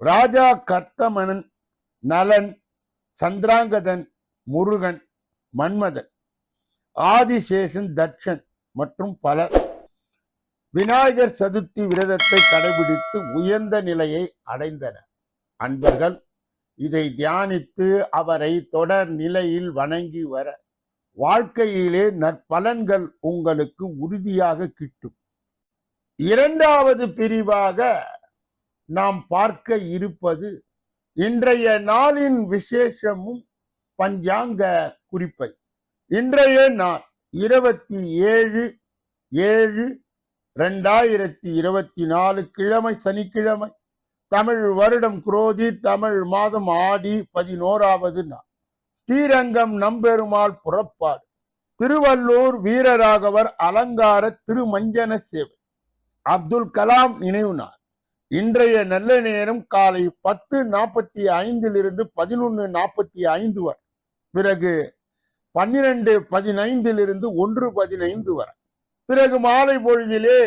ராஜா கர்த்தமனன் நலன் சந்திராங்கதன் முருகன் மன்மதன் ஆதிசேஷன் தட்சன் மற்றும் பலர். விநாயகர் சதுர்த்தி விரதத்தை கடைபிடித்து உயர்ந்த நிலையை அடைந்தனர். அன்பர்கள் இதை தியானித்து அவரை தொடர் நிலையில் வணங்கி வர வாழ்க்கையிலே நற்பலன்கள் உங்களுக்கு உறுதியாக கிட்டும். இரண்டாவது பிரிவாக நாம் பார்க்க இருப்பது இன்றைய நாளின் விசேஷமும் பஞ்சாங்க குறிப்பை. இன்றைய நாள் இருபத்தி ஏழு ஏழு ரெண்டாயிரத்தி இருபத்தி நாலு கிழமை சனிக்கிழமை. தமிழ் வருடம் குரோதி தமிழ் மாதம் ஆடி பதினோராவது நாள். ஸ்ரீரங்கம் நம்பெருமாள் புறப்பாடு. திருவள்ளூர் வீரராகவர் அலங்கார திருமஞ்சன சேவை. அப்துல் கலாம் நினைவு நாள். இன்றைய நல்ல நேரம் காலை பத்து நாற்பத்தி ஐந்திலிருந்து பதினொன்று நாற்பத்தி ஐந்து வரை. பிறகு பன்னிரண்டு பதினைந்திலிருந்து ஒன்று பதினைந்து வரை. பிறகு மாலை பொழுதிலே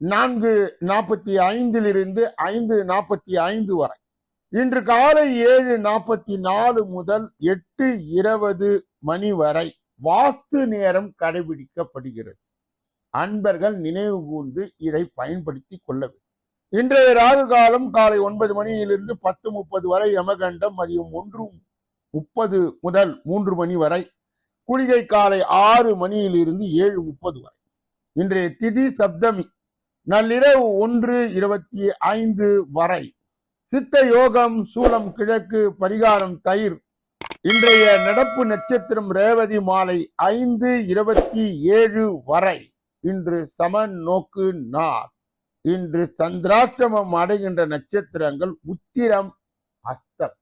நான்கு நாற்பத்தி ஐந்திலிருந்து ஐந்து நாற்பத்தி ஐந்து வரை. இன்று காலை ஏழு நாற்பத்தி நாலு முதல் எட்டு இருபது மணி வரை வாஸ்து நேரம் கடைபிடிக்கப்படுகிறது. அன்பர்கள் நினைவு கூர்ந்து இதை பயன்படுத்தி கொள்ள வேண்டும். இன்றைய ராகு காலம் காலை ஒன்பது மணியிலிருந்து பத்து முப்பது வரை யமகண்டம் மதியம் ஒன்று முப்பது முதல் மூன்று மணி வரை குளிகை காலை ஆறு மணியிலிருந்து ஏழு முப்பது வரை. இன்றைய திதி சப்தமி நள்ளிரவு ஒன்று இருபத்தி ஐந்து வரை. சித்த யோகம் சூலம் கிழக்கு பரிகாரம் தயிர். இன்றைய நடப்பு நட்சத்திரம் ரேவதி மாலை ஐந்து இருபத்தி ஏழு வரை. இன்று சமன் நோக்கு நாள். இன்று சந்திராஷ்டமம் அடைகின்ற நட்சத்திரங்கள் உத்திரம் அஸ்தம்.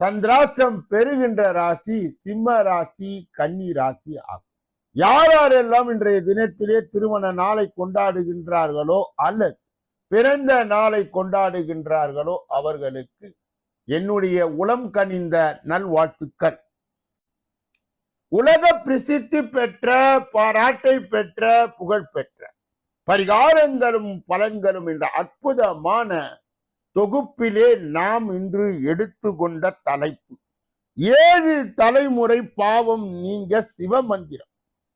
சந்திராஷ்டம் பெறுகின்ற ராசி சிம்ம ராசி கன்னி ராசி ஆகும். யார் யாரெல்லாம் இன்றைய தினத்திலே திருமண நாளை கொண்டாடுகின்றார்களோ அல்லது பிறந்த நாளை கொண்டாடுகின்றார்களோ அவர்களுக்கு என்னுடைய உளம் கனிந்த நல்வாழ்த்துக்கள். உலக பிரசித்தி பெற்ற பாராட்டை பெற்ற புகழ் பெற்ற பரிகாரங்களும் பலன்களும் என்ற அற்புதமான தொகுப்பிலே நாம் இன்று எடுத்துக்கொண்ட தலைப்பு. ஏழு தலைமுறை பாவம் நீங்க சிவமந்திரம்.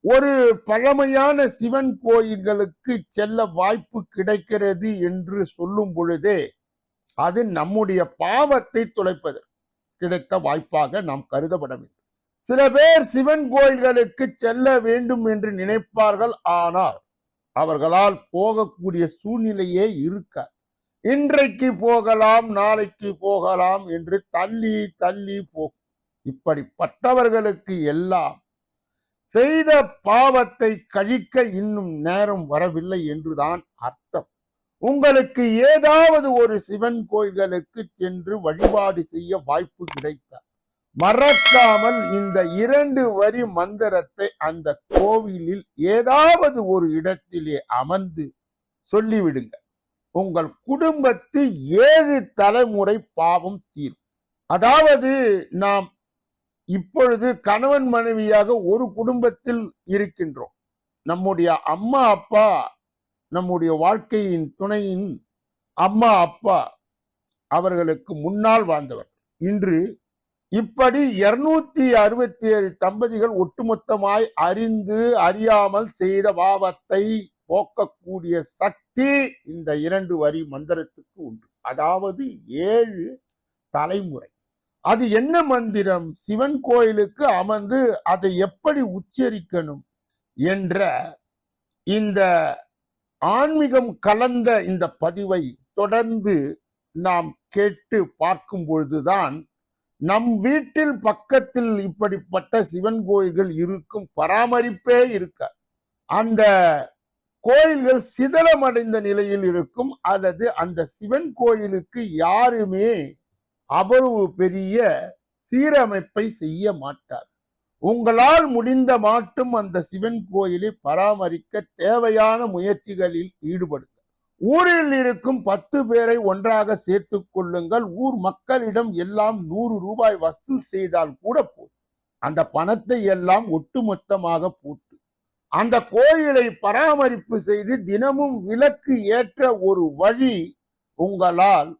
ஒரு பழமையான சிவன் கோயில்களுக்கு செல்ல வாய்ப்பு கிடைக்கிறது என்று சொல்லும் பொழுதே அது நம்முடைய பாவத்தை துளைப்பதற்கு கிடைத்த வாய்ப்பாக நாம் கருதப்பட வேண்டும். சில பேர் சிவன் கோயில்களுக்கு செல்ல வேண்டும் என்று நினைப்பார்கள். ஆனால் அவர்களால் போகக்கூடிய சூழ்நிலையே இருக்க இன்றைக்கு போகலாம் நாளைக்கு போகலாம் என்று தள்ளி தள்ளி போகும். இப்படிப்பட்டவர்களுக்கு எல்லாம் செய்த பாவத்தை கழிக்க இன்னும் நேரம் வரவில்லை என்றுதான் அர்த்தம். உங்களுக்கு ஏதாவது ஒரு சிவன் கோயில்களுக்கு சென்று வழிபாடு செய்ய வாய்ப்பு கிடைத்தார் மறக்காமல் இந்த இரண்டு வரி மந்திரத்தை அந்த கோவிலில் ஏதாவது ஒரு இடத்திலே அமர்ந்து சொல்லிவிடுங்க. உங்கள் குடும்பத்து ஏழு தலைமுறை பாவம் தீரும். அதாவது நாம் இப்பொழுது கணவன் மனைவியாக ஒரு குடும்பத்தில் இருக்கின்றோம். நம்முடைய அம்மா அப்பா நம்முடைய வாழ்க்கையின் துணையின் அம்மா அப்பா அவர்களுக்கு முன்னால் வாழ்ந்தவர். இன்று இப்படி இருநூத்தி அறுபத்தி ஏழு தம்பதிகள் ஒட்டுமொத்தமாய் அறிந்து அறியாமல் செய்த பாவத்தை போக்கக்கூடிய சக்தி இந்த இரண்டு வரி மந்திரத்துக்கு உண்டு. அதாவது ஏழு தலைமுறை. அது என்ன மந்திரம்? சிவன் கோயிலுக்கு அமர்ந்து அதை எப்படி உச்சரிக்கணும் என்ற இந்த ஆன்மீகம் கலந்த இந்த பதிவை தொடர்ந்து நாம் கேட்டு பார்க்கும் பொழுதுதான் நம் வீட்டில் பக்கத்தில் இப்படிப்பட்ட சிவன் கோயில்கள் இருக்கும் பராமரிப்பே இருக்க அந்த கோயில்கள் சிதலமடைந்த நிலையில் இருக்கும். அல்லது அந்த சிவன் கோயிலுக்கு யாருமே அவ்வளவு பெரிய சீரமைப்பை செய்ய மாட்டார். உங்களால் முடிந்த மாட்டும் அந்த சிவன் கோயிலை பராமரிக்க தேவையான முயற்சிகளில் ஈடுபடும் ஊரில் இருக்கும் பத்து பேரை ஒன்றாக சேர்த்து கொள்ளுங்கள். ஊர் மக்களிடம் எல்லாம் நூறு ரூபாய் வசூல் செய்தால் கூட போதும். அந்த பணத்தை எல்லாம் ஒட்டுமொத்தமாக போட்டு அந்த கோயிலை பராமரிப்பு செய்து தினமும் விளக்கு ஏற்ற ஒரு வழி உங்களால்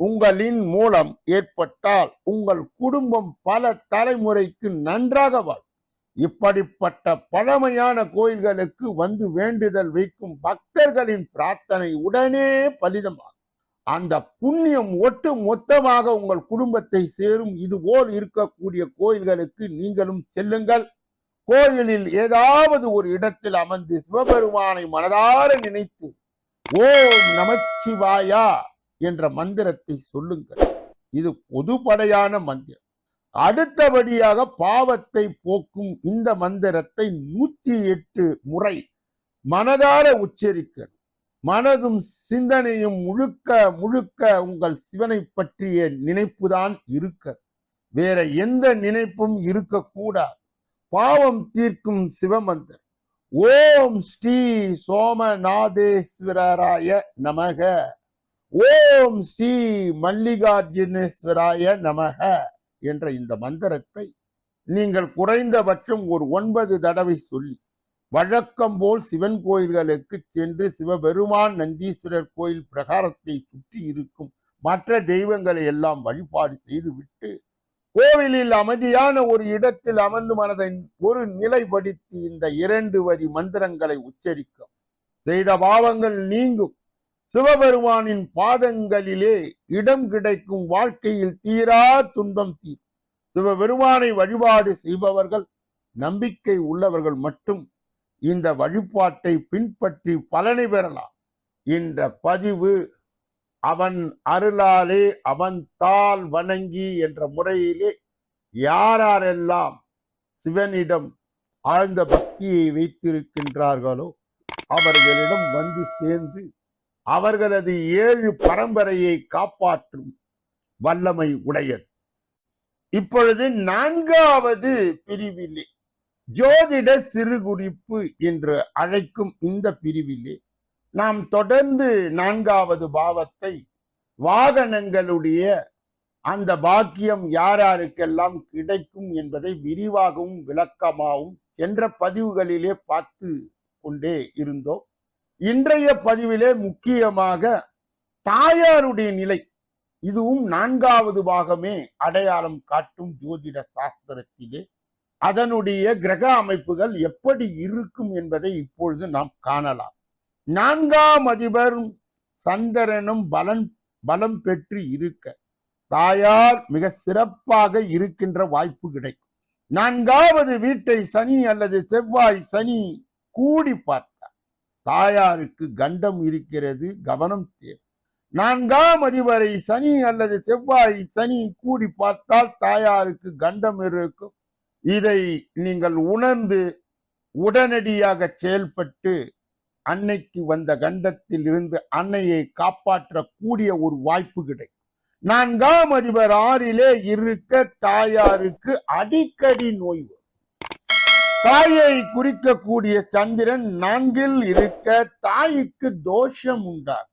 உங்களின் மூலம் ஏற்பட்டால் உங்கள் குடும்பம் பல தலைமுறைக்கு நன்றாக வாழும் இப்படிப்பட்ட பழமையான கோயில்களுக்கு வந்து வேண்டுதல் வைக்கும் பக்தர்களின் பிரார்த்தனை உடனே பலிதமாகும். அந்த புண்ணியம் ஒட்டு மொத்தமாக உங்கள் குடும்பத்தை சேரும். இதுபோல் இருக்கக்கூடிய கோயில்களுக்கு நீங்களும் செல்லுங்கள். கோயிலில் ஏதாவது ஒரு இடத்தில் அமர்ந்து சிவபெருமானை மனதார நினைத்து ஓம் நமச்சிவாயா என்ற மந்திரத்தை சொல்லுங்கள். இது பொதுப்படையான மந்திரம். அடுத்தபடியாக பாவத்தை போக்கும் இந்த மந்திரத்தை நூத்தி எட்டு முறை மனதார உச்சரிக்கணும். மனதும் சிந்தனையும் முழுக்க முழுக்க உங்கள் சிவனை பற்றிய நினைப்புதான் இருக்க வேற எந்த நினைப்பும் இருக்கக்கூடாது. பாவம் தீர்க்கும் சிவமந்திரம். ஓம் ஸ்ரீ சோமநாதேஸ்வரராய நமக. ஓம் ஸ்ரீ மல்லிகார்ஜுனேஸ்வராய நமக. என்ற இந்த மந்திரத்தை நீங்கள் குறைந்தபட்சம் ஒரு ஒன்பது தடவை சொல்லி வழக்கம் போல் சிவன் கோயில்களுக்கு சென்று சிவபெருமான் நந்தீஸ்வரர் கோயில் பிரகாரத்தை சுற்றி இருக்கும் மற்ற தெய்வங்களை எல்லாம் வழிபாடு செய்துவிட்டு கோவிலில் அமைதியான ஒரு இடத்தில் அமர்ந்து மனதை ஒரு நிலைப்படுத்தி இந்த இரண்டு வரி மந்திரங்களை உச்சரிக்கும் செய்த பாவங்கள் நீங்கும். சிவபெருமானின் பாதங்களிலே இடம் கிடைக்கும் வாழ்க்கையில் தீரா துன்பம் தீர் சிவபெருமானை வழிபாடு செய்பவர்கள் நம்பிக்கை உள்ளவர்கள் மட்டும் இந்த வழிபாட்டை பின்பற்றி பலனை பெறலாம். இந்த பதிவு அவன் அருளாலே அவன் தாள் வணங்கி என்ற முறையிலே யாரெல்லாம் சிவனிடம் ஆழ்ந்த பக்தியை வைத்திருக்கின்றார்களோ அவர்களிடம் வந்து சேர்ந்து அவர்களது ஏழு பரம்பரையை காப்பாற்றும் வல்லமை உடையது. இப்பொழுது நான்காவது பிரிவிலே ஜோதிட சிறுகுறிப்பு என்று அழைக்கும் இந்த பிரிவிலே நாம் தொடர்ந்து நான்காவது பாவத்தை வாகனங்களுடைய அந்த பாக்கியம் யார் யாருக்கெல்லாம் கிடைக்கும் என்பதை விரிவாகவும் விளக்கமாகவும் சென்ற பதிவுகளிலே பார்த்து கொண்டே இருந்தோம். இன்றைய பதிவிலே முக்கியமாக தாயாருடைய நிலை. இதுவும் நான்காவது பாகமே அடையாளம் காட்டும் ஜோதிட சாஸ்திரத்திலே. அதனுடைய கிரக அமைப்புகள் எப்படி இருக்கும் என்பதை இப்பொழுது நாம் காணலாம். நான்காம் அதிபர் சந்திரனும் பலன் பலம் பெற்று இருக்க. தாயார் மிக சிறப்பாக இருக்கின்ற வாய்ப்பு கிடைக்கும். நான்காவது வீட்டை சனி அல்லது செவ்வாய் சனி கூடி பார்த்து தாயாருக்கு கண்டம் இருக்கிறது கவனம் தேவை. நான்காம் அதிபரை சனி அல்லது செவ்வாய் சனி கூடி பார்த்தால் தாயாருக்கு கண்டம் இருக்கும். இதை நீங்கள் உணர்ந்து உடனடியாக செயல்பட்டு அன்னைக்கு வந்த கண்டத்தில் இருந்து அன்னையை காப்பாற்றக்கூடிய ஒரு வாய்ப்பு கிடைக்கும். நான்காம் அதிபர் ஆறிலே இருக்க தாயாருக்கு அடிக்கடி நோய் வரும் தாயை குறிக்கக்கூடிய சந்திரன் நான்கில் இருக்க தாய்க்கு தோஷம் உண்டாகும்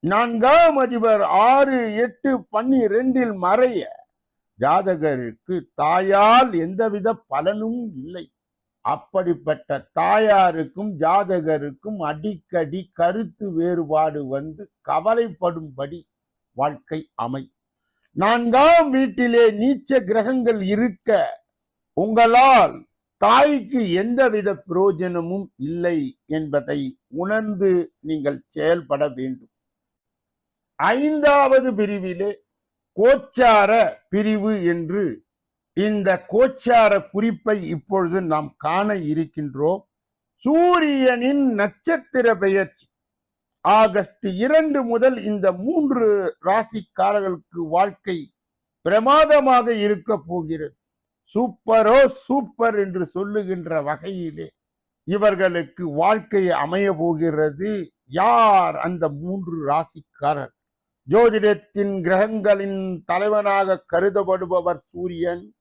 நான்காம் அதிபர் ஆறு எட்டு பன்னிரெண்டில் மறைய ஜாதகருக்கு தாயால் எந்தவித பலனும் இல்லை. அப்படிப்பட்ட தாயாருக்கும் ஜாதகருக்கும் அடிக்கடி கருத்து வேறுபாடு வந்து கவலைப்படும்படி வாழ்க்கை அமை. நான்காம் வீட்டிலே நீச்ச கிரகங்கள் இருக்க உங்களால் தாய்க்கு எந்தவித பிரயோஜனமும் இல்லை என்பதை உணர்ந்து நீங்கள் செயல்பட வேண்டும். ஐந்தாவது பிரிவிலே கோச்சார பிரிவு என்று இந்த கோச்சார குறிப்பை இப்பொழுது நாம் காண இருக்கின்றோம். சூரியனின் நட்சத்திர பெயர்ச்சி. ஆகஸ்ட் இரண்டு முதல் இந்த மூன்று ராசிக்காரர்களுக்கு வாழ்க்கை பிரமாதமாக இருக்க போகிறது. சூப்பரோ சூப்பர் என்று சொல்லுகின்ற வகையிலே இவர்களுக்கு வாழ்க்கை அமைய போகிறது. யார் அந்த மூன்று ராசிக்காரர்? ஜோதிடத்தின் கிரகங்களின் தலைவனாக கருதப்படுபவர் சூரியன்.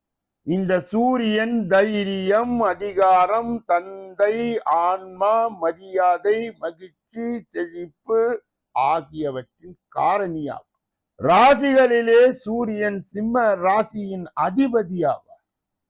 இந்த சூரியன் தைரியம் அதிகாரம் தந்தை ஆன்மா மரியாதை மகிழ்ச்சி செழிப்பு ஆகியவற்றின் காரணியாகும். ராசிகளிலே சூரியன் சிம்ம ராசியின் அதிபதியாகும்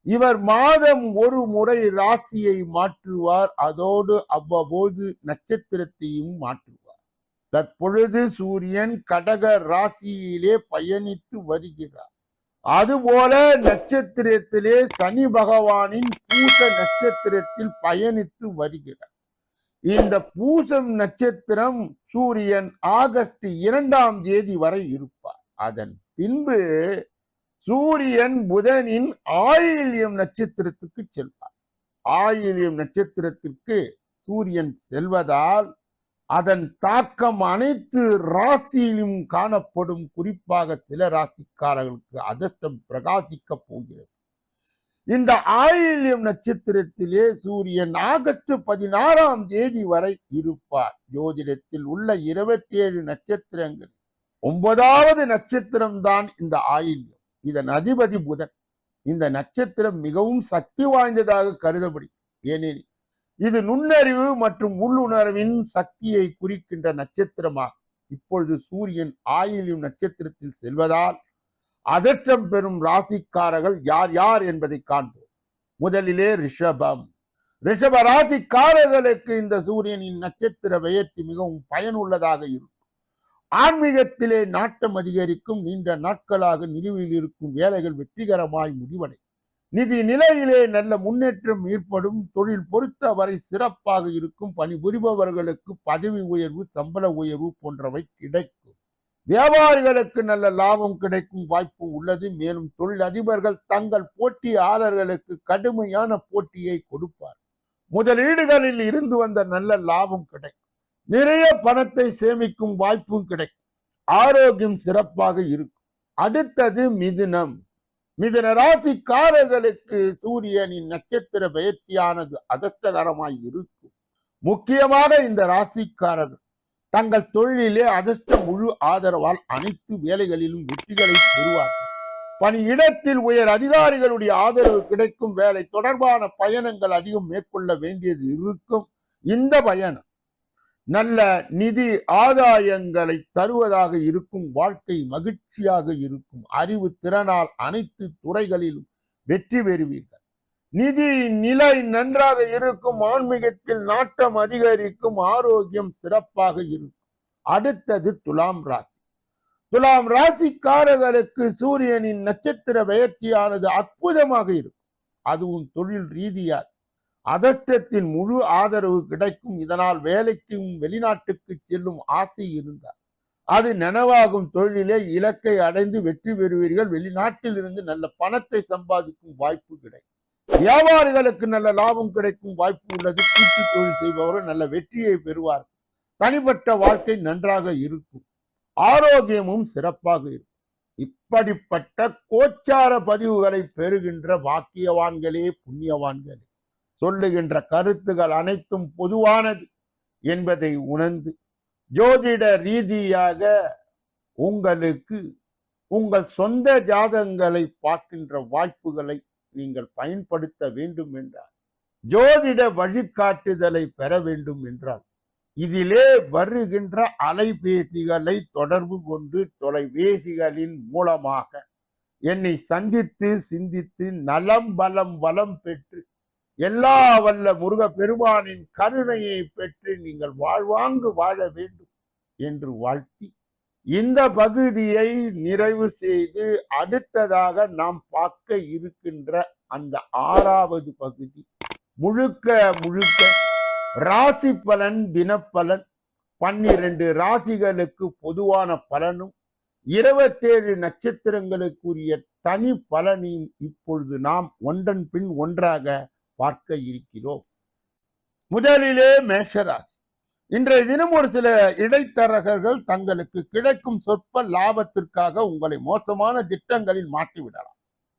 இவர் மாதம் ஒரு முறை ராசியை மாற்றுவார். அதோடு அவ்வப்போது நட்சத்திரத்தையும் மாற்றுவார். தற்பொழுது சூரியன் கடக ராசியிலே பயணித்து வருகிறார். அதுபோல நட்சத்திரத்திலே சனி பகவானின் பூச நட்சத்திரத்தில் பயணித்து வருகிறார். இந்த பூசம் நட்சத்திரம் சூரியன் ஆகஸ்ட் இரண்டாம் தேதி வரை இருப்பார். அதன் பின்பு சூரியன் புதனின் ஆயில்யம் நட்சத்திரத்துக்கு செல்வார். ஆயில்யம் நட்சத்திரத்திற்கு சூரியன் செல்வதால் அதன் தாக்கம் அனைத்து ராசியிலும் காணப்படும். குறிப்பாக சில ராசிக்காரர்களுக்கு அதிர்ஷ்டம் பிரகாசிக்க போகிறது. இந்த ஆயில்யம் நட்சத்திரத்திலே சூரியன் ஆகஸ்ட் பதினாறாம் தேதி வரை இருப்பார். ஜோதிடத்தில் உள்ள இருபத்தி ஏழு நட்சத்திரங்கள் ஒன்பதாவது நட்சத்திரம் தான் இந்த ஆயில்யம். இதன் அதிபதி புதன். இந்த நட்சத்திரம் மிகவும் சக்தி வாய்ந்ததாக கருதப்படி ஏனெனில் இது நுண்ணறிவு மற்றும் உள்ளுணர்வின் சக்தியை குறிக்கின்ற நட்சத்திரமாகும் இப்பொழுது சூரியன் ஆயிலும் நட்சத்திரத்தில் செல்வதால் அதற்றம் பெறும் ராசிக்காரர்கள் யார் யார் என்பதை காண்போம். முதலிலே ரிஷபம். ரிஷப ராசிக்காரர்களுக்கு இந்த சூரியனின் நட்சத்திர பெயர்ச்சி மிகவும் பயனுள்ளதாக இருக்கும். ஆன்மீகத்திலே நாட்டம் அதிகரிக்கும் நீண்ட நாட்களாக நிலுவையில் இருக்கும் வேலைகள் வெற்றிகரமாய் முடிவடை. நிதி நிலையிலே நல்ல முன்னேற்றம் ஏற்படும் தொழில் பொறுத்தவரை சிறப்பாக இருக்கும் பணிபுரிபவர்களுக்கு பதவி உயர்வு சம்பள உயர்வு போன்றவை கிடைக்கும். வியாபாரிகளுக்கு நல்ல லாபம் கிடைக்கும் வாய்ப்பு உள்ளது மேலும் தொழில் அதிபர்கள் தங்கள் போட்டியாளர்களுக்கு கடுமையான போட்டியை கொடுப்பார். முதலீடுகளில் இருந்து வந்த நல்ல லாபம் கிடைக்கும். நிறைய பணத்தை சேமிக்கும் வாய்ப்பும் கிடைக்கும். ஆரோக்கியம் சிறப்பாக இருக்கும். அடுத்தது மிதுனம். மிதுன ராசிக்காரர்களுக்கு சூரியனின் நட்சத்திர பயிற்சியானது அதிர்ஷ்டகரமாய் இருக்கும். முக்கியமாக இந்த ராசிக்காரர்கள் தங்கள் தொழிலிலே அதிர்ஷ்ட முழு ஆதரவால் அனைத்து வேலைகளிலும் வெற்றிகளை பெறுவார்கள். பணியிடத்தில் உயர் அதிகாரிகளுடைய ஆதரவு கிடைக்கும். வேலை தொடர்பான பயணங்கள் அதிகம் மேற்கொள்ள வேண்டியது இருக்கும். இந்த பயணம் நல்ல நிதி ஆதாயங்களை தருவதாக இருக்கும் வாழ்க்கை மகிழ்ச்சியாக இருக்கும் அறிவு திறனால் அனைத்து துறைகளிலும் வெற்றி பெறுவீர்கள். நிதி நிலை நன்றாக இருக்கும் ஆன்மீகத்தில் நாட்டம் அதிகரிக்கும் ஆரோக்கியம் சிறப்பாக இருக்கும். அடுத்தது துலாம் ராசி. துலாம் ராசிக்காரர்களுக்கு சூரியனின் நட்சத்திர பெயர்ச்சியானது அற்புதமாக இருக்கும். அதுவும் தொழில் ரீதியாக அதற்றத்தின் முழு ஆதரவு கிடைக்கும். இதனால் வேலைக்கும் வெளிநாட்டுக்கு செல்லும் ஆசை இருந்தார். அது நனவாகும் தொழிலே இலக்கை அடைந்து வெற்றி பெறுவீர்கள். வெளிநாட்டில் இருந்து நல்ல பணத்தை சம்பாதிக்கும் வாய்ப்பு கிடைக்கும். வியாபாரிகளுக்கு நல்ல லாபம் கிடைக்கும் வாய்ப்பு உள்ளது. கூட்டு தொழில் செய்பவர்கள் நல்ல வெற்றியை பெறுவார்கள். தனிப்பட்ட வாழ்க்கை நன்றாக இருக்கும். ஆரோக்கியமும் சிறப்பாக இருக்கும். இப்படிப்பட்ட கோச்சார பதிவுகளை பெறுகின்ற பாக்கியவான்களே புண்ணியவான்களே. சொல்லுகின்ற கருத்துகள் அனைத்தும் பொதுவானது என்பதை உணர்ந்து ஜோதிட ரீதியாக உங்களுக்கு உங்கள் சொந்த ஜாதகங்களை பார்க்கின்ற வாய்ப்புகளை நீங்கள் பயன்படுத்த வேண்டும் என்றால் ஜோதிட வழிகாட்டுதலை பெற வேண்டும் என்றால் இதிலே வருகின்ற அலைபேசிகளை தொடர்பு கொண்டு தொலைபேசிகளின் மூலமாக என்னை சந்தித்து சிந்தித்து நலம் பலம் வளம் பெற்று எல்லா வல்ல முருக பெருமானின் கருணையை பெற்று நீங்கள் வாழ்வாங்கு வாழ வேண்டும் என்று வாழ்த்தி இந்த பகுதியை நிறைவு செய்து அடுத்ததாக நாம் பார்க்க இருக்கின்ற அந்த ஆறாவது பகுதி. முழுக்க முழுக்க ராசி பலன் தினப்பலன் பன்னிரண்டு ராசிகளுக்கு பொதுவான பலனும் இருபத்தேழு நட்சத்திரங்களுக்குரிய தனி பலனையும் இப்பொழுது நாம் ஒன்றன் பின் ஒன்றாக பார்க்க இருக்கிறோம். முதலிலே மேஷராசி. இன்றைய தினம் ஒரு சில இடைத்தரகர்கள் தங்களுக்கு கிடைக்கும் சொற்ப லாபத்திற்காக உங்களை மோசமான திட்டங்களில் மாட்டிவிடலாம்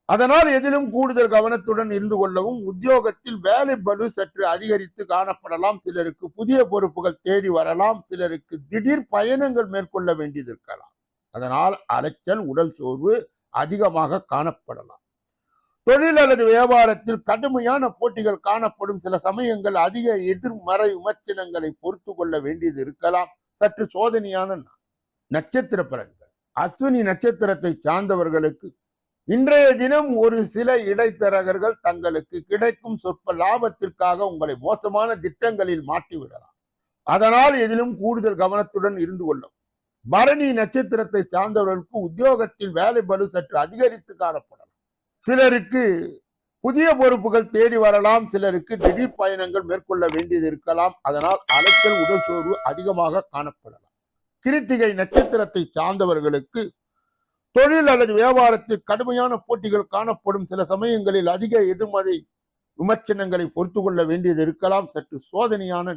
அதனால் எதிலும் கூடுதல் கவனத்துடன் இருந்து கொள்ளவும் உத்தியோகத்தில் வேலை பலு சற்று அதிகரித்து காணப்படலாம். சிலருக்கு புதிய பொறுப்புகள் தேடி வரலாம். சிலருக்கு திடீர் பயணங்கள் மேற்கொள்ள வேண்டியது இருக்கலாம். அதனால் அலைச்சல் உடல் சோர்வு அதிகமாக காணப்படலாம். தொழில் அல்லது வியாபாரத்தில் கடுமையான போட்டிகள் காணப்படும். சில சமயங்கள் அதிக எதிர்மறை விமர்சனங்களை பொறுத்து கொள்ள வேண்டியது இருக்கலாம். சற்று சோதனையான நட்சத்திர பலன்கள். அஸ்வினி நட்சத்திரத்தை சார்ந்தவர்களுக்கு இன்றைய தினம் ஒரு சில இடைத்தரகர்கள் தங்களுக்கு கிடைக்கும் சொற்ப லாபத்திற்காக உங்களை மோசமான திட்டங்களில் மாட்டிவிடலாம். அதனால் எதிலும் கூடுதல் கவனத்துடன் இருந்து கொள்ளும். பரணி நட்சத்திரத்தை சார்ந்தவர்களுக்கு உத்தியோகத்தில் வேலை பலு சற்று அதிகரித்து காணப்படும். சிலருக்கு புதிய பொறுப்புகள் தேடி வரலாம் சிலருக்கு திடீர் பயணங்கள் மேற்கொள்ள வேண்டியது இருக்கலாம். அதனால் அலைச்சல் உடல் சோர்வு அதிகமாக காணப்படலாம். கிருத்திகை நட்சத்திரத்தை சார்ந்தவர்களுக்கு தொழில் அல்லது வியாபாரத்தில் கடுமையான போட்டிகள் காணப்படும். சில சமயங்களில் அதிக எதிர்மறை விமர்சனங்களை பொறுத்து கொள்ள வேண்டியது இருக்கலாம். சற்று சோதனையான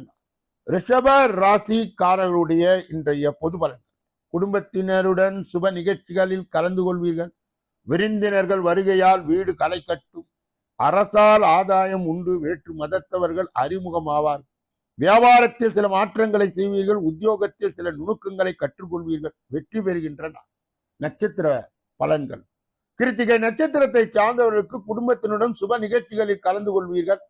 ரிஷப ராசிக்காரர்களுடைய இன்றைய பொது பலன் குடும்பத்தினருடன் சுப நிகழ்ச்சிகளில் கலந்து கொள்வீர்கள். விருந்தினர்கள் வருகையால் வீடு களை கட்டும். அரசால் ஆதாயம் உண்டு. வேற்று மதத்தவர்கள் அறிமுகமாவார். வியாபாரத்தில் சில மாற்றங்களை செய்வீர்கள். உத்தியோகத்தில் சில நுணுக்கங்களை கற்றுக்கொள்வீர்கள். வெற்றி பெறுகின்றன. நட்சத்திர பலன்கள். கிருத்திகை நட்சத்திரத்தை சார்ந்தவர்களுக்கு குடும்பத்தினுடன் சுப நிகழ்ச்சிகளில் கலந்து கொள்வீர்கள்.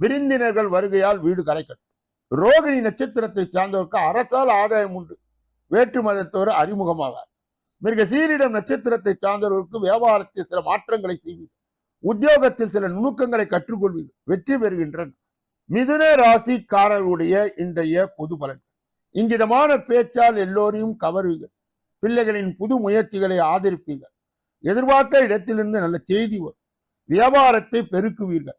விருந்தினர்கள் வருகையால் வீடு கரைக்கட்டும் கட்டும். ரோகிணி நட்சத்திரத்தை சார்ந்தவருக்கு அரசால் ஆதாயம் உண்டு. வேற்று மதத்தவர் அறிமுகமாவார். மிருக சீரிடம் நட்சத்திரத்தை சார்ந்தவர்களுக்கு வியாபாரத்தில் சில மாற்றங்களை செய்வீர்கள். உத்தியோகத்தில் சில நுணுக்கங்களை கற்றுக்கொள்வீர்கள். வெற்றி பெறுகின்றன. மிதுன ராசிக்காரர்களுடைய இன்றைய பொது பலன் இங்கிதமான பேச்சால் எல்லோரையும் கவருவீர்கள். பிள்ளைகளின் புது முயற்சிகளை ஆதரிப்பீர்கள். எதிர்பார்த்த இடத்திலிருந்து நல்ல செய்தி வரும். வியாபாரத்தை பெருக்குவீர்கள்.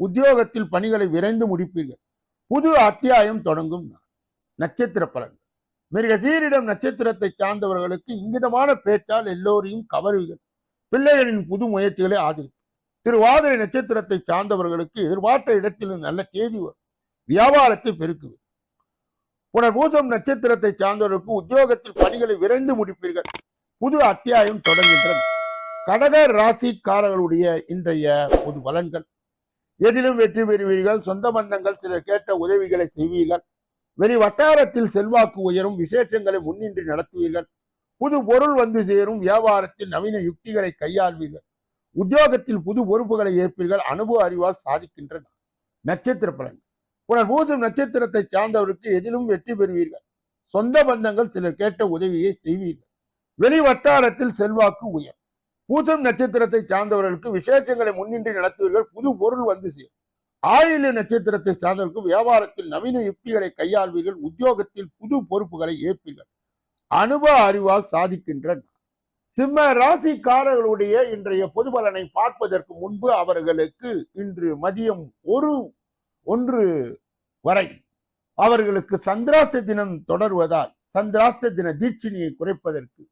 உத்தியோகத்தில் பணிகளை விரைந்து முடிப்பீர்கள். புது அத்தியாயம் தொடங்கும் நட்சத்திர பலன்கள். மிருகசீரிடம் நட்சத்திரத்தை சார்ந்தவர்களுக்கு இங்கிதமான பேச்சால் எல்லோரையும் கவருவீர்கள். பிள்ளைகளின் புது முயற்சிகளை ஆதரிப்பு திருவாதிரை நட்சத்திரத்தை சார்ந்தவர்களுக்கு எதிர்பார்த்த இடத்தில் நல்ல செய்தி வரும். வியாபாரத்தை பெருக்குவீர்கள். புனர்பூசம் நட்சத்திரத்தை சார்ந்தவர்களுக்கு உத்தியோகத்தில் பணிகளை விரைந்து முடிப்பீர்கள். புது அத்தியாயம் தொடங்குகின்றது கடக ராசிக்காரர்களுடைய இன்றைய பொது பலன்கள். எதிலும் வெற்றி பெறுவீர்கள். சொந்த பந்தங்கள் சிலர் கேட்ட உதவிகளை செய்வீர்கள். வெளி வட்டாரத்தில் செல்வாக்கு உயரும் விசேஷங்களை முன்னின்று நடத்துவீர்கள். புது பொருள் வந்து சேரும் வியாபாரத்தில் நவீன யுக்திகளை கையாள்வீர்கள். உத்தியோகத்தில் புது பொறுப்புகளை ஏற்பீர்கள் அனுபவ அறிவால் சாதிக்கின்றன நட்சத்திர பலன். புனர் பூசம் நட்சத்திரத்தை சார்ந்தவருக்கு எதிலும் வெற்றி பெறுவீர்கள். சொந்த பந்தங்கள் சிலர் கேட்ட உதவியை செய்வீர்கள். வெளி வட்டாரத்தில் செல்வாக்கு உயர். பூசம் நட்சத்திரத்தை சார்ந்தவர்களுக்கு விசேஷங்களை முன்னின்று நடத்துவீர்கள் புது பொருள் வந்து சேரும். ஆயுள நட்சத்திரத்தை சார்ந்தவர்களுக்கு வியாபாரத்தில் நவீன யுக்திகளை கையாள்வீர்கள் உத்தியோகத்தில் புது பொறுப்புகளை ஏற்பீர்கள். அனுபவ அறிவால் சாதிக்கின்ற சிம்ம ராசிக்காரர்களுடைய இன்றைய பொது பலனை பார்ப்பதற்கு முன்பு அவர்களுக்கு இன்று மதியம் ஒரு ஒன்று வரை அவர்களுக்கு சந்திராஷ்ட தினம் தொடர்வதால் சந்திராஷ்ட தின தீட்சிணியை குறைப்பதற்கு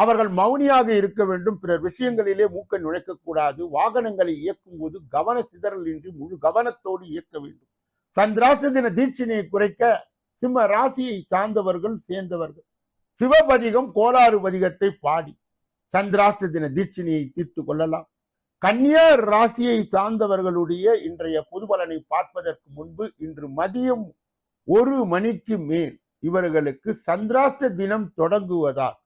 அவர்கள் மௌனியாக இருக்க வேண்டும். பிறர் விஷயங்களிலே மூக்க நுழைக்கக்கூடாது. வாகனங்களை இயக்கும் போது கவன சிதறல் இன்றி முழு கவனத்தோடு இயக்க வேண்டும். சந்திராஷ்ட தின தீட்சிணியை குறைக்க சிம்ம ராசியை சார்ந்தவர்கள் சேர்ந்தவர்கள். சிவபதிகம் கோளாறு பதிகத்தை பாடி சந்திராஷ்ட தின தீட்சிணியை தீர்த்து கொள்ளலாம். கன்னியா ராசியை சார்ந்தவர்களுடைய இன்றைய புதுபலனை பார்ப்பதற்கு முன்பு இன்று மதியம் ஒரு மணிக்கு மேல் இவர்களுக்கு சந்திராஷ்ட தினம் தொடங்குவதால்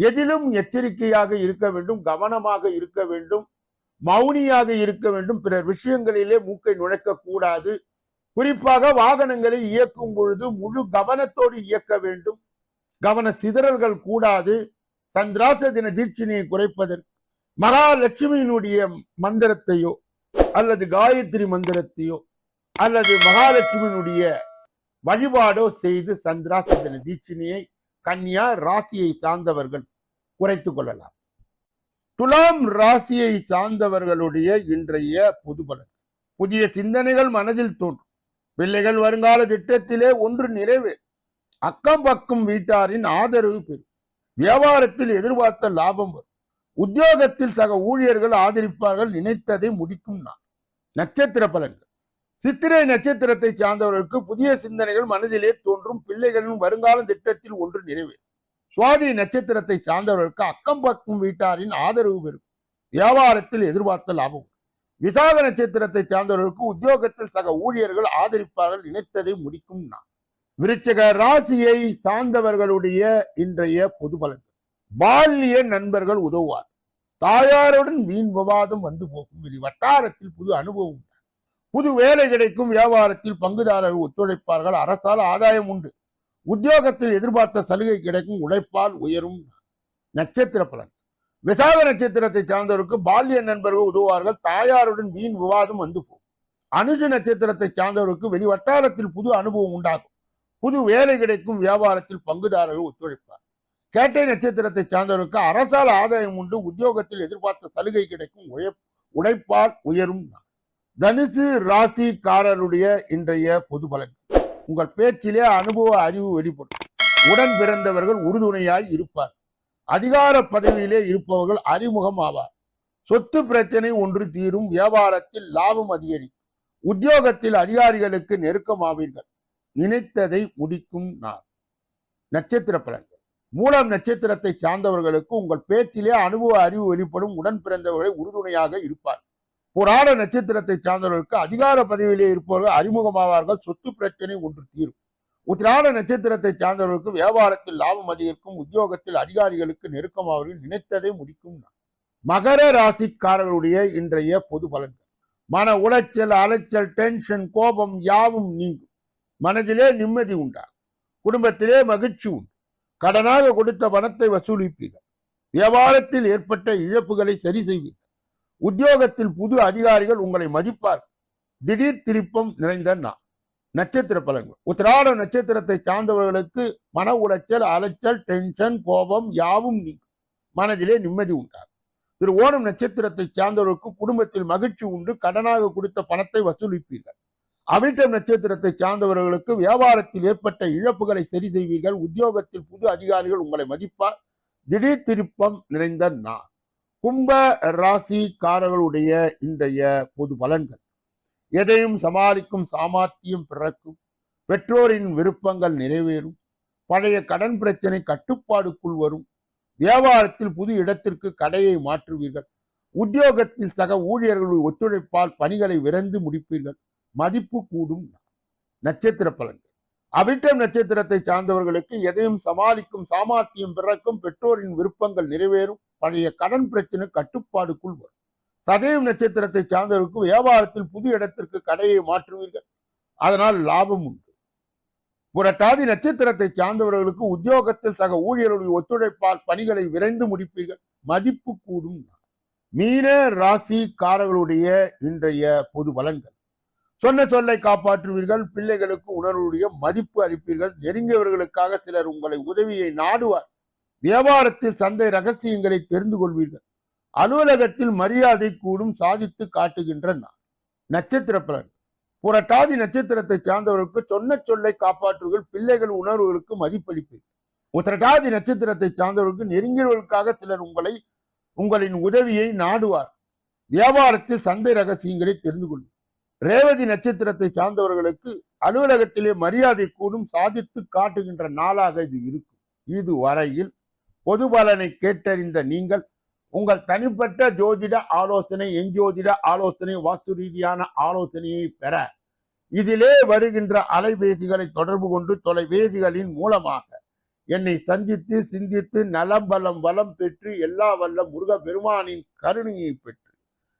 எதிலும் எச்சரிக்கையாக இருக்க வேண்டும் கவனமாக இருக்க வேண்டும் மௌனியாக இருக்க வேண்டும். பிறர் விஷயங்களிலே மூக்கை நுழைக்க கூடாது குறிப்பாக வாகனங்களை இயக்கும் பொழுது முழு கவனத்தோடு இயக்க வேண்டும். கவன சிதறல்கள் கூடாது. சந்திராச தின தீட்சிணியை குறைப்பதற்கு மகாலட்சுமியினுடைய மந்திரத்தையோ அல்லது காயத்ரி மந்திரத்தையோ அல்லது மகாலட்சுமியினுடைய வழிபாடோ செய்து சந்திராச தின தீட்சிணியை கன்னியா ராசியை சார்ந்தவர்கள் குறைத்துக் கொள்ளலாம். துலாம் ராசியை சார்ந்தவர்களுடைய இன்றைய புது பலன். புதிய சிந்தனைகள் மனதில் தோன்றும். பிள்ளைகள் வருங்கால திட்டத்திலே ஒன்று நிறைவே. அக்கம் பக்கம் வீட்டாரின் ஆதரவு பெறும். வியாபாரத்தில் எதிர்பார்த்த லாபம் வரும். உத்தியோகத்தில் சக ஊழியர்கள் ஆதரிப்பார்கள் நினைத்ததை முடிக்கும் நான் நட்சத்திர பலன்கள். சித்திரை நட்சத்திரத்தை சார்ந்தவர்களுக்கு புதிய சிந்தனைகள் மனதிலே தோன்றும். பிள்ளைகளின் வருங்கால திட்டத்தில் ஒன்று நிறைவேறும் சுவாதி நட்சத்திரத்தை சார்ந்தவர்களுக்கு அக்கம் பக்கம் வீட்டாரின் ஆதரவு பெறும். வியாபாரத்தில் எதிர்பார்த்த லாபம். விசாக நட்சத்திரத்தை சார்ந்தவர்களுக்கு உத்தியோகத்தில் சக ஊழியர்கள் ஆதரிப்பார்கள் நினைத்ததை முடிக்கும் நான் விருச்சக ராசியை சார்ந்தவர்களுடைய இன்றைய பொது பலன்கள் பால்ய நண்பர்கள் உதவுவார். தாயாருடன் வீண் விவாதம் வந்து போகும். வெளி வட்டாரத்தில் புது அனுபவம் புது வேலை கிடைக்கும். வியாபாரத்தில் பங்குதாரர்கள் ஒத்துழைப்பார்கள். அரசால் ஆதாயம் உண்டு. உத்தியோகத்தில் எதிர்பார்த்த சலுகை கிடைக்கும் உழைப்பால் உயரும் நட்சத்திர பலன். விசாக நட்சத்திரத்தை சார்ந்தவருக்கு பால்ய நண்பர்கள் உதவுவார்கள் தாயாருடன் வீண் விவாதம் வந்து போகும். அனுசு நட்சத்திரத்தை சார்ந்தவருக்கு வெளி வட்டாரத்தில் புது அனுபவம் உண்டாகும். புது வேலை கிடைக்கும் வியாபாரத்தில் பங்குதாரர்கள் ஒத்துழைப்பார். கேட்டை நட்சத்திரத்தை சார்ந்தவருக்கு அரசால் ஆதாயம் உண்டு உத்தியோகத்தில் எதிர்பார்த்த சலுகை கிடைக்கும் உழை உழைப்பால் உயரும். தனுசு ராசிக்காரருடைய இன்றைய பொது பலன். உங்கள் பேச்சிலே அனுபவ அறிவு வெளிப்படும். உடன் பிறந்தவர்கள் உறுதுணையாய் இருப்பார். அதிகார பதவியிலே இருப்பவர்கள் அறிமுகம் ஆவார். சொத்து பிரச்சனை ஒன்று தீரும் வியாபாரத்தில் லாபம் அதிகரிக்கும். உத்தியோகத்தில் அதிகாரிகளுக்கு நெருக்கமாவீர்கள். நினைத்ததை முடிக்கும் நான் நட்சத்திர பலன்கள். மூலம் நட்சத்திரத்தை சார்ந்தவர்களுக்கு உங்கள் பேச்சிலே அனுபவ அறிவு வெளிப்படும். உடன் பிறந்தவர்களை உறுதுணையாக இருப்பார். புராண நட்சத்திரத்தை சார்ந்தவர்களுக்கு அதிகார பதவியிலே இருப்பவர்கள் அறிமுகமாவார்கள். சொத்து பிரச்சனை ஒன்று தீரும். உத்திராட நட்சத்திரத்தை சார்ந்தவர்களுக்கு வியாபாரத்தில் லாபம் அதிகரிக்கும் உத்தியோகத்தில் அதிகாரிகளுக்கு நெருக்கமாவர்கள் நினைத்ததை முடிக்கும் மகர ராசிக்காரர்களுடைய இன்றைய பொது பலன்கள். மன உளைச்சல் அலைச்சல் டென்ஷன் கோபம் யாவும் நீங்கும். மனதிலே நிம்மதி உண்டாகும். குடும்பத்திலே மகிழ்ச்சி உண்டு. கடனாக கொடுத்த பணத்தை வசூலிப்பீர்கள். வியாபாரத்தில் ஏற்பட்ட இழப்புகளை சரி செய்வீர்கள். உத்தியோகத்தில் புது அதிகாரிகள் உங்களை மதிப்பார். திடீர் திருப்பம் நிறைந்த நான் நட்சத்திர பலன்கள். உத்திராட நட்சத்திரத்தை சார்ந்தவர்களுக்கு மன உளைச்சல் அலைச்சல் டென்ஷன் கோபம் யாவும் நீங்கும் மனதிலே நிம்மதி உண்டாகும். திரு ஓணம் நட்சத்திரத்தை சார்ந்தவர்களுக்கு குடும்பத்தில் மகிழ்ச்சி உண்டு. கடனாக கொடுத்த பணத்தை வசூலிப்பீர்கள். அவிட்டம் நட்சத்திரத்தை சார்ந்தவர்களுக்கு வியாபாரத்தில் ஏற்பட்ட இழப்புகளை சரி செய்வீர்கள். உத்தியோகத்தில் புது அதிகாரிகள் உங்களை மதிப்பார். திடீர் திருப்பம் நிறைந்த நான் கும்ப ராசிக்காரர்களுடைய இன்றைய பொது பலன்கள். எதையும் சமாளிக்கும் சாமர்த்தியம் பிறக்கும். பெற்றோரின் விருப்பங்கள் நிறைவேறும். பழைய கடன் பிரச்சனை கட்டுப்பாடுக்குள் வரும். வியாபாரத்தில் புது இடத்திற்கு கடையை மாற்றுவீர்கள். உத்தியோகத்தில் சக ஊழியர்களுடைய ஒத்துழைப்பால் பணிகளை விரைந்து முடிப்பீர்கள். மதிப்பு கூடும். நட்சத்திர பலன்கள். அவிட்டம் நட்சத்திரத்தை சார்ந்தவர்களுக்கு எதையும் சமாளிக்கும் சாமர்த்தியம் பிறக்கும் பெற்றோரின் விருப்பங்கள் நிறைவேறும். பழைய கடன் பிரச்சனை கட்டுப்பாடுக்குள் வரும். சதயம் நட்சத்திரத்தை சார்ந்தவர்களுக்கு வியாபாரத்தில் புது இடத்திற்கு கடையை மாற்றுவீர்கள். அதனால் லாபம் உண்டு. புரட்டாதி நட்சத்திரத்தை சார்ந்தவர்களுக்கு உத்தியோகத்தில் சக ஊழியர்களுடைய ஒத்துழைப்பால் பணிகளை விரைந்து முடிப்பீர்கள். மதிப்பு கூடும். மீன ராசிக்காரர்களுடைய இன்றைய பொது பலன்கள். சொன்ன சொல்லை காப்பாற்றுவீர்கள் பிள்ளைகளுக்கு உணர்வுடைய மதிப்பு அளிப்பீர்கள் நெருங்கியவர்களுக்காக சிலர் உங்களை உதவியை நாடுவார். வியாபாரத்தில் சந்தை ரகசியங்களை தெரிந்து கொள்வீர்கள். அலுவலகத்தில் மரியாதை கூடும் சாதித்து காட்டுகின்ற நான். நட்சத்திர பலன் புரட்டாதி நட்சத்திரத்தை சார்ந்தவர்களுக்கு சொன்ன சொல்லை காப்பாற்றுவீர்கள் பிள்ளைகள் உணர்வுகளுக்கு மதிப்பளிப்பீர்கள். உத்திரட்டாதி நட்சத்திரத்தை சார்ந்தவர்களுக்கு நெருங்கியவர்களுக்காக சிலர் உங்களை உங்களின் உதவியை நாடுவார். வியாபாரத்தில் சந்தை ரகசியங்களை தெரிந்து கொள்வார் ரேவதி நட்சத்திரத்தை சார்ந்தவர்களுக்கு அலுவலகத்திலே மரியாதை கூடும் சாதித்து காட்டுகின்ற நாளாக இது இருக்கும். இது வரையில் பொது பலனை கேட்டறிந்த நீங்கள் உங்கள் தனிப்பட்ட ஜோதிட ஆலோசனை எஞ்சோதிட ஆலோசனை வாஸ்து ரீதியான ஆலோசனையை பெற இதிலே வருகின்ற அலைபேசிகளை தொடர்பு கொண்டு தொலைபேசிகளின் மூலமாக என்னை சந்தித்து சிந்தித்து நலம் பலம் வளம் பெற்று எல்லா வல்ல முருக பெருமானின் கருணையை பெற்று